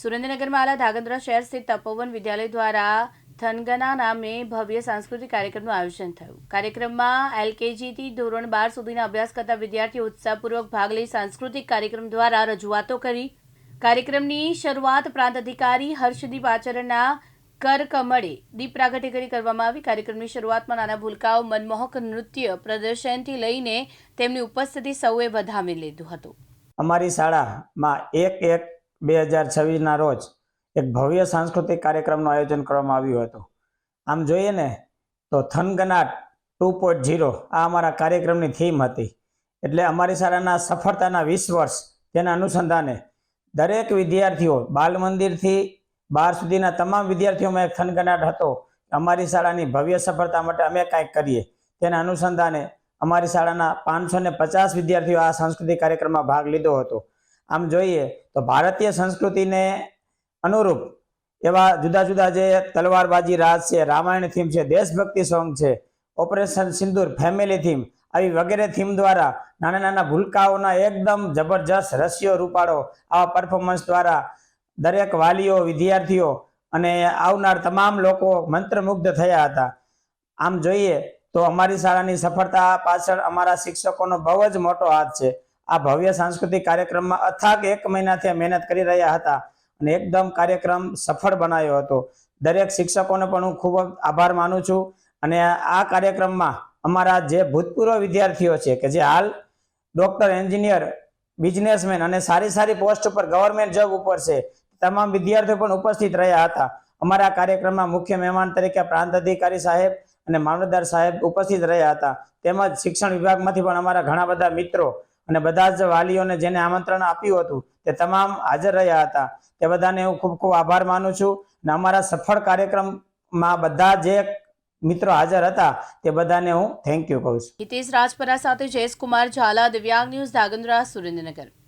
સુરેન્દ્રનગરમાં આલા ધાગંદ્રા શહેર સ્થિત તપોવન વિદ્યાલય દ્વારા થનગના નામે ભવ્ય સાંસ્કૃતિક કાર્યક્રમનું આયોજન થયું. કાર્યક્રમમાં એલકેજીથી ધોરણ બાર સુધીના અભ્યાસ કરતા વિદ્યાર્થીઓ ઉત્સાહપૂર્વક ભાગ લઈ સાંસ્કૃતિક કાર્યક્રમ દ્વારા રજૂઆતો કરી. કાર્યક્રમની શરૂઆત પ્રાંત અધિકારી હર્ષદીપ આચરણના કરકમળે દીપ પ્રાગટ્ય કરી કરવામાં આવી. કાર્યક્રમની શરૂઆતમાં નાના ભૂલકાઓ, મનમોહક નૃત્ય પ્રદર્શનથી લઈને તેમની ઉપસ્થિતિ સૌએ વધાવી લીધું હતું. અમારી શાળામાં એક એક બે હજાર છવ્વીસના રોજ એક ભવ્ય સાંસ્કૃતિક કાર્યક્રમનું આયોજન કરવામાં આવ્યું હતું. આમ જોઈએ ને, તો થનગનાટ ટુ પોઈન્ટ ઝીરો આ અમારા કાર્યક્રમની થીમ હતી. એટલે અમારી શાળાના સફળતાના વીસ વર્ષ તેના અનુસંધાને દરેક વિદ્યાર્થીઓ બાલ મંદિરથી બાર સુધીના તમામ વિદ્યાર્થીઓમાં એક થનગનાટ હતો. અમારી શાળાની ભવ્ય સફળતા માટે અમે કાંઈક કરીએ. તેના અનુસંધાને અમારી શાળાના પાંચસો ને પચાસ વિદ્યાર્થીઓ આ સાંસ્કૃતિક કાર્યક્રમમાં ભાગ લીધો હતો. આમ જોઈએ તો ભારતીય સંસ્કૃતિને અનુરૂપ એવા જુદા જુદા જે તલવારબાજી રાજ છે, રામાયણ થીમ છે, દેશભક્તિ સોંગ છે ઓપરેશન સિંદૂર ફેમિલી થીમ આવી વગેરે થીમ દ્વારા નાના નાના ભૂલકાઓના એકદમ જબરજસ્ત રસ્યો રૂપાળો આવા પરફોર્મન્સ દ્વારા દરેક વાલીઓ, વિદ્યાર્થીઓ અને આવનાર તમામ લોકો મંત્રમુગ્ધ થયા હતા. આમ જોઈએ તો અમારી શાળાની સફળતા પાછળ અમારા શિક્ષકોનો બહુ જ મોટો હાથ છે. આ ભવ્ય સાંસ્કૃતિક કાર્યક્રમમાં અથાગ એક મહિનાથી મહેનત કરી રહ્યા હતા અને એકદમ કાર્યક્રમ સફળ બનાવ્યો હતો. દરેક શિક્ષકોને પણ હું ખૂબ આભાર માનું છું અને આ કાર્યક્રમમાં અમારા જે ભૂતપૂર્વ વિદ્યાર્થીઓ છે કે જે હાલ ડોક્ટર, એન્જિનિયર, બિઝનેસમેન અને સારી સારી પોસ્ટ ઉપર ગવર્મેન્ટ જોબ ઉપર છે, તમામ વિદ્યાર્થીઓ પણ ઉપસ્થિત રહ્યા હતા. અમારા કાર્યક્રમમાં મુખ્ય મહેમાન તરીકે પ્રાંત અધિકારી સાહેબ અને મામલતદાર સાહેબ ઉપસ્થિત રહ્યા હતા. તેમજ શિક્ષણ વિભાગમાંથી પણ અમારા ઘણા બધા મિત્રો અને બધા જ વાલીઓને જેને આમંત્રણ આપ્યું હતું તે તમામ હાજર રહ્યા હતા. તે બધાને હું ખૂબ ખૂબ આભાર માનું છું અને અમારા સફળ કાર્યક્રમમાં બધા જે મિત્રો હાજર હતા તે બધાને હું થેન્ક યુ કહું છું. હિતેશ રાજપરા સાથે જયેશકુમાર ઝાલા દિવ્યાંગ ન્યૂઝ ધાગંદ્રા સુરેન્દ્રનગર.